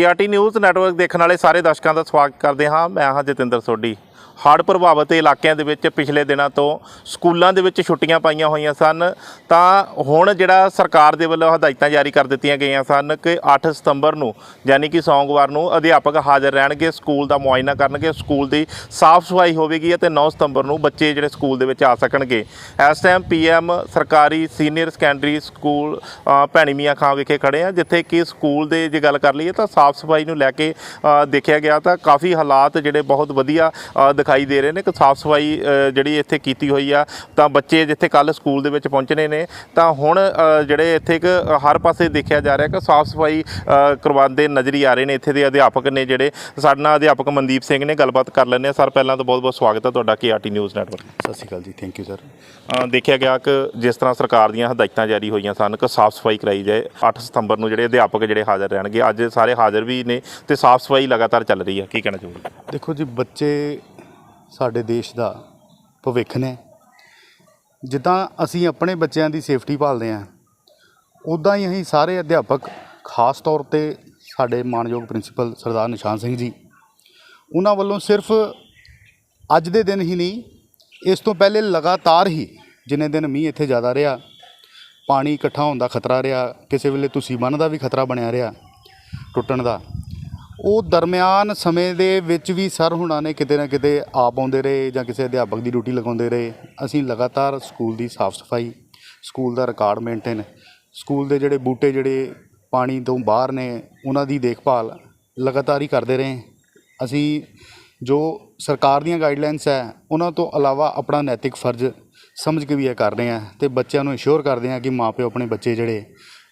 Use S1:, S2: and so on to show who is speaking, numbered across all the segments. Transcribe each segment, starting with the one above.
S1: KRT news network ਦੇਖਣ ਵਾਲੇ ਸਾਰੇ ਦਰਸ਼ਕਾਂ ਦਾ ਸਵਾਗਤ ਕਰਦੇ ਹਾਂ। ਮੈਂ ਹਾਂ ਜਤਿੰਦਰ ਸੋਢੀ। ਹੜ੍ਹ ਪ੍ਰਭਾਵਿਤ ਇਲਾਕਿਆਂ ਦੇ ਵਿੱਚ ਪਿਛਲੇ ਦਿਨਾਂ ਤੋਂ ਸਕੂਲਾਂ ਦੇ ਵਿੱਚ ਛੁੱਟੀਆਂ ਪਾਈਆਂ ਹੋਈਆਂ ਸਨ। ਤਾਂ ਹੁਣ ਜਿਹੜਾ ਸਰਕਾਰ ਦੇ ਵੱਲੋਂ ਹਦਾਇਤਾਂ ਜਾਰੀ ਕਰ ਦਿੱਤੀਆਂ ਗਈਆਂ ਸਨ ਕਿ 8 ਸਤੰਬਰ ਨੂੰ ਯਾਨੀ ਕਿ ਸੋਮਵਾਰ ਨੂੰ ਅਧਿਆਪਕ ਹਾਜ਼ਰ ਰਹਿਣਗੇ, ਸਕੂਲ ਦਾ ਮੁਆਇਨਾ ਕਰਨਗੇ, ਸਕੂਲ ਦੀ ਸਾਫ਼ ਸਫ਼ਾਈ ਹੋਵੇਗੀ ਅਤੇ 9 ਸਤੰਬਰ ਨੂੰ ਬੱਚੇ ਜਿਹੜੇ ਸਕੂਲ ਦੇ ਵਿੱਚ ਆ ਸਕਣਗੇ। ਇਸ ਟਾਈਮ ਪੀਐਮ ਸਰਕਾਰੀ senior secondary school Bhaini Mian Khan ਵਿਖੇ ਖੜੇ ਆ ਜਿੱਥੇ ਕਿ ਸਕੂਲ ਦੇ ਜੇ ਗੱਲ ਕਰ ਲਈਏ ਤਾਂ ਸਾਫ਼ ਸਫ਼ਾਈ ਨੂੰ ਲੈ ਕੇ ਦੇਖਿਆ ਗਿਆ ਤਾਂ ਕਾਫੀ ਹਾਲਾਤ ਜਿਹੜੇ ਬਹੁਤ ਵਧੀਆ ਦਿਖਾਈ ਦੇ ਰਹੇ ਨੇ ਕਿ ਸਾਫ਼ ਸਫ਼ਾਈ ਜਿਹੜੀ ਇੱਥੇ ਕੀਤੀ ਹੋਈ ਆ ਤਾਂ ਬੱਚੇ ਜਿੱਥੇ ਕੱਲ ਸਕੂਲ ਦੇ ਵਿੱਚ ਪਹੁੰਚਣੇ ਨੇ ਤਾਂ ਹੁਣ ਜਿਹੜੇ ਇੱਥੇ ਇੱਕ ਹਰ ਪਾਸੇ ਦੇਖਿਆ ਜਾ ਰਿਹਾ ਕਿ ਸਾਫ਼ ਸਫ਼ਾਈ ਕਰਵਾਉਂਦੇ ਨਜ਼ਰੀ ਆ ਰਹੇ ਨੇ। ਇੱਥੇ ਦੇ ਅਧਿਆਪਕ ਨੇ ਜਿਹੜੇ ਸਾਡੇ ਨਾਲ ਅਧਿਆਪਕ ਮਨਦੀਪ ਸਿੰਘ ਨੇ ਗੱਲਬਾਤ ਕਰ ਲੈਂਦੇ ਆ ਸਰ ਪਹਿਲਾਂ ਤਾਂ ਬਹੁਤ ਬਹੁਤ ਸਵਾਗਤ ਹੈ ਤੁਹਾਡਾ ਕੇਆਰਟੀ ਨਿਊਜ਼ ਨੈਟਵਰਕ।
S2: ਸਤਿ ਸ਼੍ਰੀ ਅਕਾਲ ਜੀ ਥੈਂਕ ਯੂ ਸਰ
S1: ਦੇਖਿਆ ਗਿਆ ਕਿ ਜਿਸ ਤਰ੍ਹਾਂ ਸਰਕਾਰ ਦੀਆਂ ਹਦਾਇਤਾਂ ਜਾਰੀ ਹੋਈਆਂ ਸਨ ਕਿ ਸਾਫ਼ ਸਫ਼ਾਈ ਕਰਾਈ ਜਾਏ 8 ਸਤੰਬਰ ਨੂੰ ਜਿਹੜੇ ਅਧਿਆਪਕ ਜਿਹੜੇ ਹਾਜ਼ਰ ਰਹਿਣਗੇ। ਅੱਜ ਸਾਰੇ ਹਾਜ਼ਰ ਵੀ ਨੇ ਤੇ ਸਾਫ਼ ਸਫ਼ਾਈ ਲਗਾਤਾਰ ਚੱਲ ਰਹੀ ਹੈ। ਕੀ ਕਹਿਣਾ ਚਾਹੋਗੇ?
S2: ਦੇਖੋ ਜੀ ਬੱਚੇ ਸਾਡੇ ਦੇਸ਼ ਦਾ ਭਵਿੱਖ ਨੇ। ਜਿੱਦਾਂ ਅਸੀਂ ਆਪਣੇ ਬੱਚਿਆਂ ਦੀ ਸੇਫਟੀ ਭਾਲਦੇ ਹਾਂ ਉਦਾਂ ਹੀ ਅਸੀਂ ਸਾਰੇ ਅਧਿਆਪਕ, ਖਾਸ ਤੌਰ ਤੇ ਸਾਡੇ ਮਾਨਯੋਗ ਪ੍ਰਿੰਸੀਪਲ ਸਰਦਾਰ ਨਿਸ਼ਾਨ ਸਿੰਘ ਜੀ, ਉਹਨਾਂ ਵੱਲੋਂ ਸਿਰਫ ਅੱਜ ਦੇ ਦਿਨ ਹੀ ਨਹੀਂ, ਇਸ ਤੋਂ ਪਹਿਲੇ ਲਗਾਤਾਰ ਹੀ ਜਿੰਨੇ ਦਿਨ ਮੀਂਹ ਇੱਥੇ ਜ਼ਿਆਦਾ ਰਿਹਾ, ਪਾਣੀ ਇਕੱਠਾ ਹੋਣ ਦਾ ਖਤਰਾ ਰਿਹਾ, ਕਿਸੇ ਵੇਲੇ ਤੁਸੀਂ ਬੰਨ੍ਹ ਦਾ ਵੀ ਖਤਰਾ ਬਣਿਆ ਰਿਹਾ, ਟੁੱਟਣ ਦਾ ਉਹ ਦਰਮਿਆਨ ਸਮੇਂ ਦੇ ਵਿੱਚ ਵੀ ਸਰ ਹੁਣਾਂ ਨੇ ਕਿਤੇ ਨਾ ਕਿਤੇ ਆਪ ਆਉਂਦੇ ਰਹੇ ਜਾਂ ਕਿਸੇ ਅਧਿਆਪਕ ਦੀ ਡਿਊਟੀ ਲਗਾਉਂਦੇ ਰਹੇ। ਅਸੀਂ ਲਗਾਤਾਰ ਸਕੂਲ ਦੀ ਸਾਫ਼ ਸਫ਼ਾਈ, ਸਕੂਲ ਦਾ ਰਿਕਾਰਡ ਮੇਨਟੇਨ, ਸਕੂਲ ਦੇ ਜਿਹੜੇ ਬੂਟੇ ਜਿਹੜੇ ਪਾਣੀ ਤੋਂ ਬਾਹਰ ਨੇ, ਉਹਨਾਂ ਦੀ ਦੇਖਭਾਲ ਲਗਾਤਾਰ ਹੀ ਕਰਦੇ ਰਹੇ। ਅਸੀਂ ਜੋ ਸਰਕਾਰ ਦੀਆਂ ਗਾਈਡਲਾਈਨਸ ਹੈ, ਉਹਨਾਂ ਤੋਂ ਇਲਾਵਾ ਆਪਣਾ ਨੈਤਿਕ ਫਰਜ਼ ਸਮਝ ਕੇ ਵੀ ਇਹ ਕਰ ਰਹੇ ਹਾਂ ਤੇ ਬੱਚਿਆਂ ਨੂੰ ਇਨਸ਼ੋਰ ਕਰਦੇ ਹਾਂ ਕਿ ਮਾਪਿਓ ਆਪਣੇ ਬੱਚੇ ਜਿਹੜੇ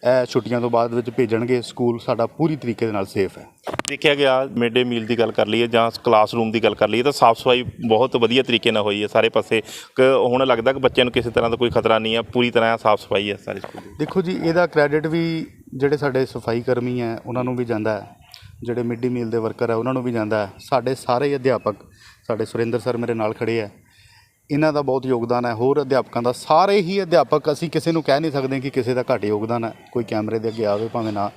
S2: ਇਹ ਛੁੱਟੀਆਂ ਤੋਂ ਬਾਅਦ ਵਿੱਚ ਭੇਜਣਗੇ ਸਕੂਲ ਸਾਡਾ ਪੂਰੀ ਤਰੀਕੇ ਦੇ ਨਾਲ ਸੇਫ ਹੈ।
S1: ਦੇਖਿਆ ਗਿਆ ਮਿਡ ਡੇ ਮੀਲ ਦੀ ਗੱਲ ਕਰ ਲਈਏ ਜਾਂ ਕਲਾਸਰੂਮ ਦੀ ਗੱਲ ਕਰ ਲਈਏ ਤਾਂ ਸਾਫ਼ ਸਫ਼ਾਈ ਬਹੁਤ ਵਧੀਆ ਤਰੀਕੇ ਨਾਲ ਹੋਈ ਹੈ ਸਾਰੇ ਪਾਸੇ। ਕਿ ਹੁਣ ਲੱਗਦਾ ਕਿ ਬੱਚਿਆਂ ਨੂੰ ਕਿਸੇ ਤਰ੍ਹਾਂ ਦਾ ਕੋਈ ਖਤਰਾ ਨਹੀਂ ਹੈ ਪੂਰੀ ਤਰ੍ਹਾਂ ਸਾਫ਼ ਸਫ਼ਾਈ ਹੈ ਸਾਰੇ ਸਕੂਲ ਦੀ।
S2: ਦੇਖੋ ਜੀ ਇਹਦਾ ਕ੍ਰੈਡਿਟ ਵੀ ਜਿਹੜੇ ਸਾਡੇ ਸਫ਼ਾਈ ਕਰਮੀ ਹੈ ਉਹਨਾਂ ਨੂੰ ਵੀ ਜਾਂਦਾ ਹੈ। ਜਿਹੜੇ ਮਿਡ ਮੀਲ ਦੇ ਵਰਕਰ ਹੈ ਉਹਨਾਂ ਨੂੰ ਵੀ ਜਾਂਦਾ ਹੈ। ਸਾਡੇ ਸਾਰੇ ਅਧਿਆਪਕ ਸਾਡੇ ਸੁਰਿੰਦਰ ਸਰ ਮੇਰੇ ਨਾਲ ਖੜੇ ਹੈ। ਇਹਨਾਂ ਦਾ ਬਹੁਤ ਯੋਗਦਾਨ ਹੈ ਹੋਰ ਅਧਿਆਪਕਾਂ ਦਾ। ਸਾਰੇ ਹੀ ਅਧਿਆਪਕ ਅਸੀਂ ਕਿਸੇ ਨੂੰ ਕਹਿ ਨਹੀਂ ਸਕਦੇ ਕਿ ਕਿਸੇ ਦਾ ਘੱਟ ਯੋਗਦਾਨ ਹੈ। ਕੋਈ ਕੈਮਰੇ ਦੇ ਅੱਗੇ ਆਵੇ ਭਾਵੇਂ ਨਾ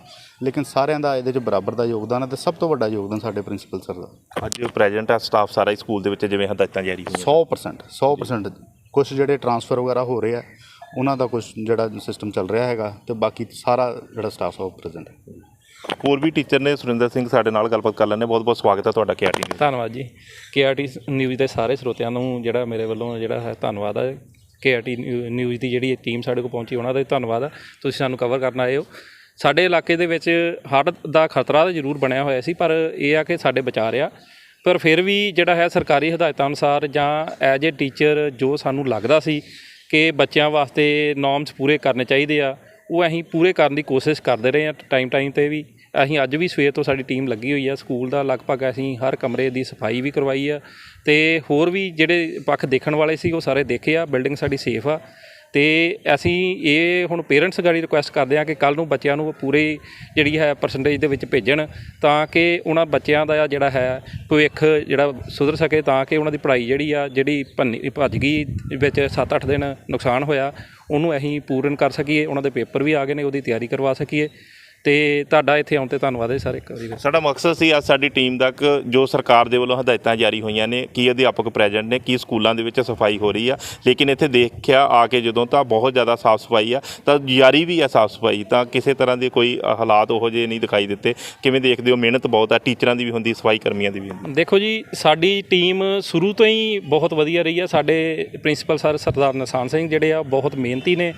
S2: ਲੇਕਿਨ ਸਾਰਿਆਂ ਦਾ ਇਹਦੇ 'ਚ ਬਰਾਬਰ ਦਾ ਯੋਗਦਾਨ ਹੈ ਤੇ ਸਭ ਤੋਂ ਵੱਡਾ ਯੋਗਦਾਨ ਸਾਡੇ ਪ੍ਰਿੰਸੀਪਲ ਸਰ ਦਾ।
S1: ਅੱਜ ਪ੍ਰੈਜ਼ੈਂਟ ਹੈ ਸਟਾਫ ਸਾਰਾ ਹੀ ਸਕੂਲ ਦੇ ਵਿੱਚ ਜਿਵੇਂ ਹਦਾਇਤਾਂ ਜਾਰੀ ਹੋਈਆਂ।
S2: 100% 100% ਕੁਝ ਜਿਹੜੇ ਟਰਾਂਸਫਰ ਵਗੈਰਾ ਹੋ ਰਹੇ ਆ ਉਹਨਾਂ ਦਾ ਕੁਝ ਜਿਹੜਾ ਸਿਸਟਮ ਚੱਲ ਰਿਹਾ ਹੈਗਾ ਤੇ ਬਾਕੀ ਸਾਰਾ ਜਿਹੜਾ ਸਟਾਫ ਆ ਉਹ ਪ੍ਰੈਜ਼ੈਂਟ ਹੈ।
S1: ਹੋਰ ਵੀ ਟੀਚਰ ਨੇ ਸੁਰਿੰਦਰ ਸਿੰਘ ਸਾਡੇ ਨਾਲ ਗੱਲਬਾਤ ਕਰ ਲੈਂਦੇ ਬਹੁਤ ਬਹੁਤ ਸਵਾਗਤ ਹੈ ਤੁਹਾਡਾ ਕੇਆਰਟੀ ਨਿਊਜ਼
S3: ਧੰਨਵਾਦ ਜੀ। ਕੇਆਰਟੀ ਨਿਊਜ਼ ਦੇ ਸਾਰੇ ਸਰੋਤਿਆਂ ਨੂੰ ਜਿਹੜਾ ਮੇਰੇ ਵੱਲੋਂ ਜਿਹੜਾ ਹੈ ਧੰਨਵਾਦ ਹੈ। ਕੇਆਰਟੀ ਨਿਊਜ਼ ਦੀ ਜਿਹੜੀ ਟੀਮ ਸਾਡੇ ਕੋਲ ਪਹੁੰਚੀ, ਉਹਨਾਂ ਦਾ ਧੰਨਵਾਦ ਹੈ। ਤੁਸੀਂ ਸਾਨੂੰ ਕਵਰ ਕਰਨ ਆਏ ਹੋ। ਸਾਡੇ ਇਲਾਕੇ ਦੇ ਵਿੱਚ ਹੜ੍ਹ ਦਾ ਖਤਰਾ ਤਾਂ ਜ਼ਰੂਰ ਬਣਿਆ ਹੋਇਆ ਸੀ, ਪਰ ਇਹ ਆ ਕਿ ਸਾਡੇ ਬਚਾ ਰਿਹਾ। ਪਰ ਫਿਰ ਵੀ ਜਿਹੜਾ ਹੈ ਸਰਕਾਰੀ ਹਦਾਇਤਾਂ ਅਨੁਸਾਰ ਜਾਂ ਐਜ ਏ ਟੀਚਰ ਜੋ ਸਾਨੂੰ ਲੱਗਦਾ ਸੀ ਕਿ ਬੱਚਿਆਂ ਵਾਸਤੇ ਨੋਰਮਸ ਪੂਰੇ ਕਰਨੇ ਚਾਹੀਦੇ ਆ ਉਹ ਅਸੀਂ ਪੂਰੇ ਕਰਨ ਦੀ ਕੋਸ਼ਿਸ਼ ਕਰਦੇ ਰਹੇ ਹਾਂ ਟਾਈਮ ਟਾਈਮ ਤੇ ਵੀ। ਅਸੀਂ ਅੱਜ ਵੀ ਸਵੇਰ ਤੋਂ ਸਾਡੀ ਟੀਮ ਲੱਗੀ ਹੋਈ ਆ ਸਕੂਲ ਦਾ ਲਗਭਗ ਅਸੀਂ ਹਰ ਕਮਰੇ ਦੀ ਸਫ਼ਾਈ ਵੀ ਕਰਵਾਈ ਆ। ਤੇ ਹੋਰ ਵੀ ਜਿਹੜੇ ਪੱਖ ਦੇਖਣ ਵਾਲੇ ਸੀ, ਉਹ ਸਾਰੇ ਦੇਖੇ ਆ। ਬਿਲਡਿੰਗ ਸਾਡੀ ਸੇਫ ਆ। ਤੇ ਅਸੀਂ ਇਹ ਹੁਣ ਪੇਰੈਂਟਸ ਗਾੜੀ ਰਿਕੁਐਸਟ ਕਰਦੇ ਆ ਕਿ ਕੱਲ ਨੂੰ ਬੱਚਿਆਂ ਨੂੰ ਪੂਰੇ ਜਿਹੜੀ ਹੈ ਪਰਸੈਂਟੇਜ ਦੇ ਵਿੱਚ ਭੇਜਣ ਤਾਂ ਕਿ ਉਹਨਾਂ ਬੱਚਿਆਂ ਦਾ ਜਿਹੜਾ ਹੈ ਭਵਿੱਖ ਜਿਹੜਾ ਸੁਧਰ ਸਕੇ ਤਾਂ ਕਿ ਉਹਨਾਂ ਦੀ ਪੜ੍ਹਾਈ ਜਿਹੜੀ ਆ, ਜਿਹੜੀ ਭੰਨੀ ਭੱਜ ਗਈ ਵਿੱਚ 7-8 ਦਿਨ ਨੁਕਸਾਨ ਹੋਇਆ, ਉਹਨੂੰ ਅਸੀਂ ਪੂਰਨ ਕਰ ਸਕੀਏ, ਉਹਨਾਂ ਦੇ ਪੇਪਰ ਵੀ ਆ ਗਏ ਨੇ, ਉਹਦੀ ਤਿਆਰੀ ਕਰਵਾ ਸਕੀਏ। ਤੇ ਤੁਹਾਡਾ ਇੱਥੇ ਆਉਣ ਤੇ ਧੰਨਵਾਦ ਹੈ ਸਾਰੇ ਇੱਕ ਵਾਰੀ।
S1: ਸਾਡਾ ਮਕਸਦ ਸੀ ਅੱਜ ਸਾਡੀ ਟੀਮ ਦਾ ਕਿ ਜੋ ਸਰਕਾਰ ਦੇ ਵੱਲੋਂ ਹਦਾਇਤਾਂ ਜਾਰੀ ਹੋਈਆਂ ਨੇ ਕੀ ਅਧਿਆਪਕ ਪ੍ਰੈਜ਼ੈਂਟ ਨੇ ਕੀ ਸਕੂਲਾਂ ਦੇ ਵਿੱਚ ਸਫ਼ਾਈ ਹੋ ਰਹੀ ਆ ਲੇਕਿਨ ਇੱਥੇ ਦੇਖਿਆ ਆ ਕੇ ਜਦੋਂ ਤਾਂ ਬਹੁਤ ਜ਼ਿਆਦਾ ਸਾਫ਼ ਸਫ਼ਾਈ ਆ ਤਾਂ ਜਾਰੀ ਵੀ ਆ ਸਾਫ਼ ਸਫ਼ਾਈ ਤਾਂ ਕਿਸੇ ਤਰ੍ਹਾਂ ਦੇ ਕੋਈ ਹਾਲਾਤ ਉਹੋ ਜਿਹੇ ਨਹੀਂ ਦਿਖਾਈ ਦਿੱਤੇ। ਕਿਵੇਂ ਦੇਖਦੇ ਹੋ? ਮਿਹਨਤ ਬਹੁਤ ਆ ਟੀਚਰਾਂ ਦੀ ਵੀ ਹੁੰਦੀ ਸਫ਼ਾਈ ਕਰਮੀਆਂ ਦੀ ਵੀ ਹੁੰਦੀ।
S3: ਦੇਖੋ ਜੀ ਸਾਡੀ ਟੀਮ ਸ਼ੁਰੂ ਤੋਂ ਹੀ ਬਹੁਤ ਵਧੀਆ ਰਹੀ ਹੈ ਸਾਡੇ ਪ੍ਰਿੰਸੀਪਲ ਸਰ ਸਰਦਾਰ ਨਿਸ਼ਾਨ ਸਿੰਘ ਜਿਹੜੇ ਆ ਬਹੁਤ ਮਿਹਨਤੀ ਨੇ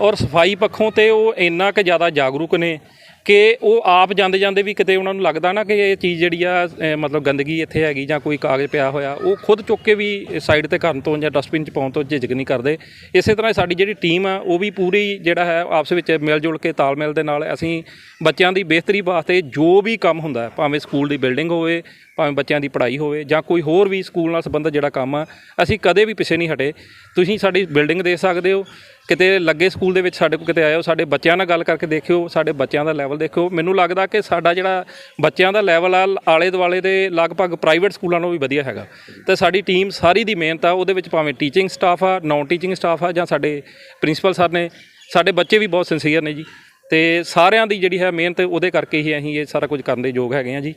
S3: ਔਰ ਸਫ਼ਾਈ ਪੱਖੋਂ ਤੇ ਉਹ ਇੰਨਾ ਕਿ ਜ਼ਿਆਦਾ ਜਾਗਰੂਕ ਨੇ ਕਿ ਉਹ ਆਪ ਜਾਂਦੇ ਜਾਂਦੇ ਵੀ ਕਿਤੇ ਉਹਨਾਂ ਨੂੰ ਲੱਗਦਾ ਨਾ ਕਿ ਇਹ ਚੀਜ਼ ਜਿਹੜੀ ਆ ਮਤਲਬ ਗੰਦਗੀ ਇੱਥੇ ਹੈਗੀ ਜਾਂ ਕੋਈ ਕਾਗਜ਼ ਪਿਆ ਹੋਇਆ, ਉਹ ਖੁਦ ਚੁੱਕ ਕੇ ਵੀ ਸਾਈਡ ਤੇ ਕਰਨ ਤੋਂ ਜਾਂ ਡਸਟਬਿਨ 'ਚ ਪਾਉਣ ਤੋਂ ਝਿਜਕ ਨਹੀਂ ਕਰਦੇ। ਇਸੇ ਤਰ੍ਹਾਂ ਸਾਡੀ ਜਿਹੜੀ ਟੀਮ ਆ, ਉਹ ਵੀ ਪੂਰੀ ਜਿਹੜਾ ਹੈ, ਆਪਸ ਵਿੱਚ ਮਿਲ ਜੁਲ ਕੇ ਤਾਲਮੇਲ ਦੇ ਨਾਲ ਅਸੀਂ ਬੱਚਿਆਂ ਦੀ ਬਿਹਤਰੀ ਵਾਸਤੇ ਜੋ ਵੀ ਕੰਮ ਹੁੰਦਾ, ਭਾਵੇਂ ਸਕੂਲ ਦੀ ਬਿਲਡਿੰਗ ਹੋਵੇ ਭਾਵੇਂ ਬੱਚਿਆਂ ਦੀ ਪੜ੍ਹਾਈ ਹੋਵੇ ਜਾਂ ਕੋਈ ਹੋਰ ਵੀ ਸਕੂਲ ਨਾਲ ਸੰਬੰਧਿਤ ਜਿਹੜਾ ਕੰਮ ਆ, ਅਸੀਂ ਕਦੇ ਵੀ ਪਿੱਛੇ ਨਹੀਂ ਹਟੇ। ਤੁਸੀਂ ਸਾਡੀ ਬਿਲਡਿੰਗ ਦੇਖ ਸਕਦੇ ਹੋ, ਕਿਤੇ ਲੱਗੇ ਸਕੂਲ ਦੇ ਵਿੱਚ ਸਾਡੇ ਕੋਲ ਕਿਤੇ ਆਇਓ, ਸਾਡੇ ਬੱਚਿਆਂ ਨਾਲ ਗੱਲ ਕਰਕੇ ਦੇਖਿਓ, ਸਾਡੇ ਬੱਚਿਆਂ ਦਾ ਲੈਵਲ ਦੇਖਿਓ। ਮੈਨੂੰ ਲੱਗਦਾ ਕਿ ਸਾਡਾ ਜਿਹੜਾ ਬੱਚਿਆਂ ਦਾ ਲੈਵਲ ਆ, ਆਲੇ ਦੁਆਲੇ ਦੇ ਲਗਭਗ ਪ੍ਰਾਈਵੇਟ ਸਕੂਲਾਂ ਨਾਲੋਂ ਵੀ ਵਧੀਆ ਹੈਗਾ। ਤੇ ਸਾਡੀ ਟੀਮ ਸਾਰੀ ਦੀ ਮਿਹਨਤ ਆ, ਉਹਦੇ ਵਿੱਚ ਭਾਵੇਂ ਟੀਚਿੰਗ ਸਟਾਫ ਆ ਨਾਨ ਟੀਚਿੰਗ ਸਟਾਫ ਆ, ਜਾਂ ਸਾਡੇ ਪ੍ਰਿੰਸੀਪਲ ਸਰ ਨੇ, ਸਾਡੇ ਬੱਚੇ ਵੀ ਬਹੁਤ ਸਿੰਸੀਅਰ ਨੇ ਜੀ। ਤੇ ਸਾਰਿਆਂ ਦੀ ਜਿਹੜੀ ਹੈ ਮਿਹਨਤ, ਉਹਦੇ ਕਰਕੇ ਹੀ ਅਸੀਂ ਇਹ ਸਾਰਾ ਕੁਝ ਕਰਨ ਦੇ ਯੋਗ ਹੈਗੇ ਆ ਜੀ।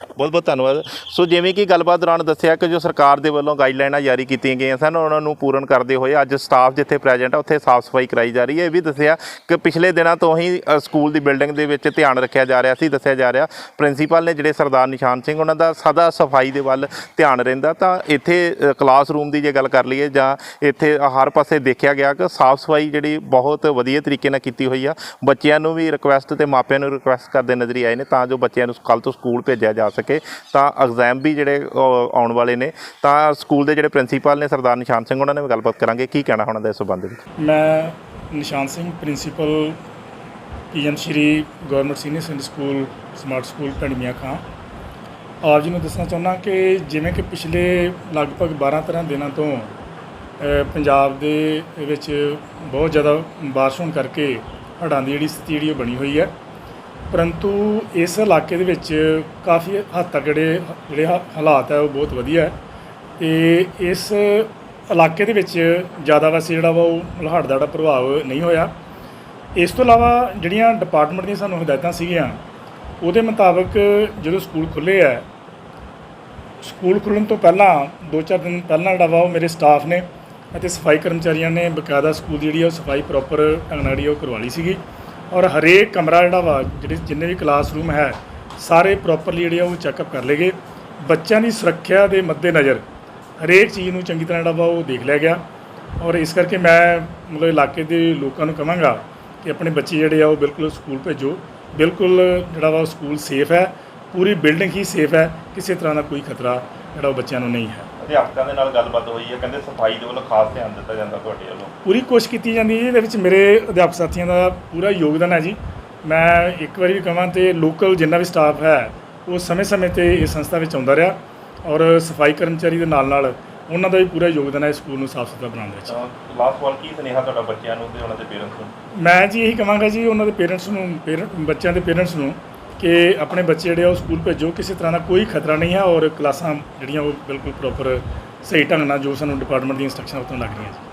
S1: ਬਹੁਤ ਬਹੁਤ ਧੰਨਵਾਦ। ਸੋ ਜਿਵੇਂ ਕਿ ਗੱਲਬਾਤ ਦੌਰਾਨ ਦੱਸਿਆ ਕਿ ਜੋ ਸਰਕਾਰ ਦੇ ਵੱਲੋਂ ਗਾਈਡਲਾਈਨਾਂ ਜਾਰੀ ਕੀਤੀਆਂ ਗਈਆਂ ਸਨ ਉਹਨਾਂ ਨੂੰ ਪੂਰਨ ਕਰਦੇ ਹੋਏ ਅੱਜ ਸਟਾਫ ਜਿੱਥੇ ਪ੍ਰੈਜ਼ੈਂਟ ਆ ਉੱਥੇ ਸਾਫ਼ ਸਫ਼ਾਈ ਕਰਾਈ ਜਾ ਰਹੀ ਹੈ। ਇਹ ਵੀ ਦੱਸਿਆ ਕਿ ਪਿਛਲੇ ਦਿਨਾਂ ਤੋਂ ਹੀ ਸਕੂਲ ਦੀ ਬਿਲਡਿੰਗ ਦੇ ਵਿੱਚ ਧਿਆਨ ਰੱਖਿਆ ਜਾ ਰਿਹਾ ਸੀ ਦੱਸਿਆ ਜਾ ਰਿਹਾ ਪ੍ਰਿੰਸੀਪਲ ਨੇ ਜਿਹੜੇ ਸਰਦਾਰ ਨਿਸ਼ਾਨ ਸਿੰਘ ਉਹਨਾਂ ਦਾ ਸਦਾ ਸਫ਼ਾਈ ਦੇ ਵੱਲ ਧਿਆਨ ਰਹਿੰਦਾ। ਤਾਂ ਇੱਥੇ ਅ, ਕਲਾਸਰੂਮ ਦੀ ਜੇ ਗੱਲ ਕਰ ਲਈਏ ਜਾਂ ਇੱਥੇ ਹਰ ਪਾਸੇ ਦੇਖਿਆ ਗਿਆ ਕਿ ਸਾਫ਼ ਸਫ਼ਾਈ ਜਿਹੜੀ ਬਹੁਤ ਵਧੀਆ ਤਰੀਕੇ ਨਾਲ ਕੀਤੀ ਹੋਈ ਆ। ਬੱਚਿਆਂ ਨੂੰ ਵੀ ਰਿਕੁਐਸਟ ਤੇ ਮਾਪਿਆਂ ਨੂੰ ਰਿਕੁਐਸਟ ਕਰਦੇ ਨਜ਼ਰੀ ਆਏ ਨੇ ਤਾਂ ਜੋ ਬੱਚਿਆਂ ਨੂੰ ਕੱਲ ਤੋਂ ਸਕੂਲ ਭੇਜਿਆ ਜਾ ਸਕੇ, ਤਾਂ ਐਗਜ਼ਾਮ ਵੀ ਜਿਹੜੇ ਆਉਣ ਵਾਲੇ ਨੇ, ਤਾਂ ਸਕੂਲ ਦੇ ਜਿਹੜੇ ਪ੍ਰਿੰਸੀਪਲ ਨੇ ਸਰਦਾਰ ਨਿਸ਼ਾਨ ਸਿੰਘ, ਉਹਨਾਂ ਨੇ ਵੀ ਗੱਲਬਾਤ ਕਰਾਂਗੇ। ਕੀ ਕਹਿਣਾ ਉਹਨਾਂ ਦਾ ਇਸ ਸੰਬੰਧ ਵਿੱਚ?
S4: ਮੈਂ Nishan Singh principal PM Shri government senior secondary school smart school ਪਿੰਡ ਖਾਂ। ਆਪ ਜੀ ਨੂੰ ਦੱਸਣਾ ਚਾਹੁੰਦਾ ਕਿ ਜਿਵੇਂ ਕਿ ਪਿਛਲੇ ਲਗਭਗ 12 13 ਦਿਨਾਂ ਤੋਂ ਪੰਜਾਬ ਦੇ ਵਿੱਚ ਬਹੁਤ ਜ਼ਿਆਦਾ ਬਾਰਿਸ਼ ਹੋਣ ਕਰਕੇ ਹੜ੍ਹਾਂ ਦੀ ਜਿਹੜੀ ਸਥਿਤੀ ਜਿਹੜੀ ਉਹ ਬਣੀ ਹੋਈ ਹੈ। ਪਰੰਤੂ ਇਸ ਇਲਾਕੇ ਦੇ ਵਿੱਚ ਕਾਫੀ ਹੱਦ ਤੱਕ ਜਿਹੜੇ ਜਿਹੜੇ ਹਾ- ਹਾਲਾਤ ਹੈ ਉਹ ਬਹੁਤ ਵਧੀਆ ਹੈ। ਤੇ ਇਸ ਇਲਾਕੇ ਦੇ ਵਿੱਚ ਜ਼ਿਆਦਾ ਵੈਸੇ ਜਿਹੜਾ ਵਾ ਉਹ ਹੜ੍ਹ ਦਾ ਜਿਹੜਾ ਪ੍ਰਭਾਵ ਨਹੀਂ ਹੋਇਆ। ਇਸ ਤੋਂ ਇਲਾਵਾ ਜਿਹੜੀਆਂ ਡਿਪਾਰਟਮੈਂਟ ਦੀਆਂ ਸਾਨੂੰ ਹਦਾਇਤਾਂ ਸੀਗੀਆਂ, ਉਹਦੇ ਮੁਤਾਬਕ ਜਦੋਂ ਸਕੂਲ ਖੁੱਲੇ ਆ ਸਕੂਲ ਖੁੱਲ੍ਹਣ ਤੋਂ ਪਹਿਲਾਂ 2-4 ਦਿਨ ਪਹਿਲਾਂ ਜਿਹੜਾ ਵਾ ਉਹ ਮੇਰੇ ਸਟਾਫ ਨੇ ਅਤੇ ਸਫ਼ਾਈ ਕਰਮਚਾਰੀਆਂ ਨੇ ਬਕਾਇਦਾ ਸਕੂਲ ਦੀ ਜਿਹੜੀ ਆ ਉਹ ਸਫ਼ਾਈ ਪ੍ਰੋਪਰ ਢੰਗ ਨਾਲ ਜਿਹੜੀ ਆ ਉਹ ਕਰਵਾ ਲਈ ਸੀਗੀ। ਔਰ ਹਰੇਕ ਕਮਰਾ ਜਿਹੜਾ ਵਾ, ਜਿਹੜੇ ਜਿੰਨੇ ਵੀ ਕਲਾਸਰੂਮ ਹੈ, ਸਾਰੇ ਪ੍ਰੋਪਰਲੀ ਜਿਹੜੇ ਆ ਉਹ ਚੈੱਕਅਪ ਕਰ ਲਏ ਗਏ ਬੱਚਿਆਂ ਦੀ ਸੁਰੱਖਿਆ ਦੇ ਮੱਦੇਨਜ਼ਰ ਹਰੇਕ ਚੀਜ਼ ਨੂੰ ਚੰਗੀ ਤਰ੍ਹਾਂ ਜਿਹੜਾ ਵਾ ਉਹ ਦੇਖ ਲਿਆ ਗਿਆ। ਔਰ ਇਸ ਕਰਕੇ ਮੈਂ ਮਤਲਬ ਇਲਾਕੇ ਦੇ ਲੋਕਾਂ ਨੂੰ ਕਹਾਂਗਾ ਕਿ ਆਪਣੇ ਬੱਚੇ ਜਿਹੜੇ ਆ ਉਹ ਬਿਲਕੁਲ ਸਕੂਲ ਭੇਜੋ। ਬਿਲਕੁਲ ਜਿਹੜਾ ਵਾ ਉਹ ਸਕੂਲ ਸੇਫ ਹੈ। ਪੂਰੀ ਬਿਲਡਿੰਗ ਹੀ ਸੇਫ ਹੈ। ਕਿਸੇ ਤਰ੍ਹਾਂ ਦਾ ਕੋਈ ਖਤਰਾ ਜਿਹੜਾ ਉਹ ਬੱਚਿਆਂ ਨੂੰ ਨਹੀਂ ਹੈ।
S1: ਅਧਿਆਪਕਾਂ ਦੇ ਨਾਲ ਗੱਲਬਾਤ ਹੋਈ ਹੈ ਕਹਿੰਦੇ ਸਫ਼ਾਈ ਦੇ ਵੱਲੋਂ ਖਾਸ ਧਿਆਨ ਦਿੱਤਾ ਜਾਂਦਾ ਤੁਹਾਡੇ ਵੱਲੋਂ।
S4: ਪੂਰੀ ਕੋਸ਼ਿਸ਼ ਕੀਤੀ ਜਾਂਦੀ ਹੈ ਜੀ। ਇਹਦੇ ਵਿੱਚ ਮੇਰੇ ਅਧਿਆਪਕ ਸਾਥੀਆਂ ਦਾ ਪੂਰਾ ਯੋਗਦਾਨ ਹੈ ਜੀ। ਮੈਂ ਇੱਕ ਵਾਰੀ ਵੀ ਕਹਾਂ ਤੇ ਲੋਕਲ ਜਿੰਨਾ ਵੀ ਸਟਾਫ ਹੈ ਉਹ ਸਮੇਂ-ਸਮੇਂ ਤੇ ਇਸ ਸੰਸਥਾ ਵਿੱਚ ਆਉਂਦਾ ਰਿਹਾ ਔਰ ਸਫ਼ਾਈ ਕਰਮਚਾਰੀ ਦੇ ਨਾਲ ਨਾਲ ਉਹਨਾਂ ਦਾ ਵੀ ਪੂਰਾ ਯੋਗਦਾਨ ਹੈ ਇਸ ਸਕੂਲ ਨੂੰ ਸਾਫ਼ ਸੁਥਰਾ ਬਣਾਉਣ ਦੇ ਵਿੱਚ।
S1: ਲਾਸਟ ਵਾਰ ਕੀ ਸੁਨੇਹਾ ਤੁਹਾਡਾ ਬੱਚਿਆਂ ਨੂੰ ਤੇ ਉਹਨਾਂ ਦੇ ਪੇਰੈਂਟਸ ਨੂੰ?
S4: ਮੈਂ ਜੀ ਇਹੀ ਕਹਾਂਗਾ ਜੀ ਉਹਨਾਂ ਦੇ ਪੇਰੈਂਟਸ ਨੂੰ ਪੇਰੈਂਟ ਬੱਚਿਆਂ ਦੇ ਪੇਰੈਂਟਸ ਨੂੰ ਕਿ ਆਪਣੇ ਬੱਚੇ ਜਿਹੜੇ ਆ ਉਹ ਸਕੂਲ ਭੇਜੋ, ਕਿਸੇ ਤਰ੍ਹਾਂ ਦਾ ਕੋਈ ਖਤਰਾ ਨਹੀਂ ਹੈ ਔਰ ਕਲਾਸਾਂ ਜਿਹੜੀਆਂ ਉਹ ਬਿਲਕੁਲ ਪ੍ਰੋਪਰ ਸਹੀ ਢੰਗ ਨਾਲ ਜੋ ਸਾਨੂੰ ਡਿਪਾਰਟਮੈਂਟ ਦੀ ਇੰਸਟਰਕਸ਼ਨਾਂ ਉਤੋਂ ਲੱਗ ਰਹੀਆਂ ਜੀ।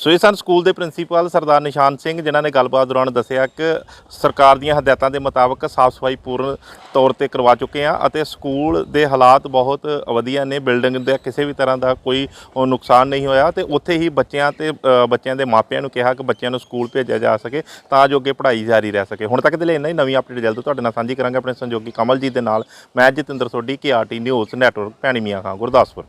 S1: ਸੋ ਇਹ ਸਨ ਸਕੂਲ ਦੇ ਪ੍ਰਿੰਸੀਪਲ ਸਰਦਾਰ ਨਿਸ਼ਾਨ ਸਿੰਘ, ਜਿਨ੍ਹਾਂ ਨੇ ਗੱਲਬਾਤ ਦੌਰਾਨ ਦੱਸਿਆ ਕਿ ਸਰਕਾਰ ਦੀਆਂ ਹਦਾਇਤਾਂ ਦੇ ਮੁਤਾਬਕ ਸਾਫ਼ ਸਫ਼ਾਈ ਪੂਰਨ ਤੌਰ ਤੇ ਕਰਵਾ ਚੁੱਕੇ ਆ ਅਤੇ ਸਕੂਲ ਦੇ ਹਾਲਾਤ ਬਹੁਤ ਵਧੀਆ ਨੇ। ਬਿਲਡਿੰਗ ਦਾ ਕਿਸੇ ਵੀ ਤਰ੍ਹਾਂ ਦਾ ਕੋਈ ਨੁਕਸਾਨ ਨਹੀਂ ਹੋਇਆ ਤੇ ਉੱਥੇ ਹੀ ਬੱਚਿਆਂ ਤੇ ਬੱਚਿਆਂ ਦੇ ਮਾਪਿਆਂ ਨੂੰ ਕਿਹਾ ਕਿ ਬੱਚਿਆਂ ਨੂੰ ਸਕੂਲ ਭੇਜਿਆ ਜਾ ਸਕੇ ਤਾਂ ਜੋ ਅੱਗੇ ਪੜ੍ਹਾਈ ਜਾਰੀ ਰਹਿ ਸਕੇ। ਹੁਣ ਤੱਕ ਦੇ ਲਈ ਇੰਨਾ ਹੀ। ਨਵੀਂ ਅਪਡੇਟ ਜਲਦ ਤੁਹਾਡੇ ਨਾਲ ਸਾਂਝੀ ਕਰਾਂਗੇ। ਆਪਣੇ ਸਹਿਯੋਗੀ ਕਮਲਜੀਤ ਦੇ ਨਾਲ ਮੈਂ Jatinder Sodhi, K RT news network, Bhaini Mian Khan, Gurdaspur.